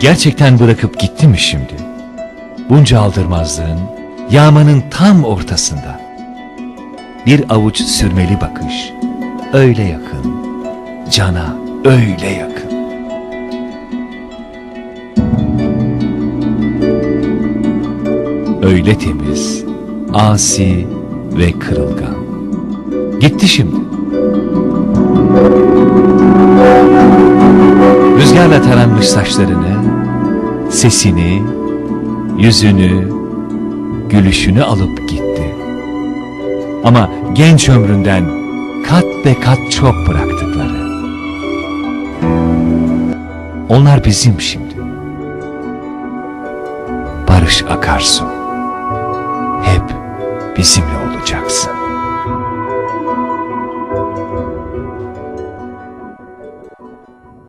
gerçekten bırakıp gitti mi şimdi? Bunca aldırmazlığın, yağmanın tam ortasında. Bir avuç sürmeli bakış, öyle yakın, cana öyle yakın. Öyle temiz, asi ve kırılgan. Gitti şimdi. Rüzgarla taranmış saçlarını, sesini, yüzünü, gülüşünü alıp gitti. Ama genç ömründen kat be kat çok bıraktıkları. Onlar bizim şimdi. Barış Akarsu. Hep bizimle olacaksın.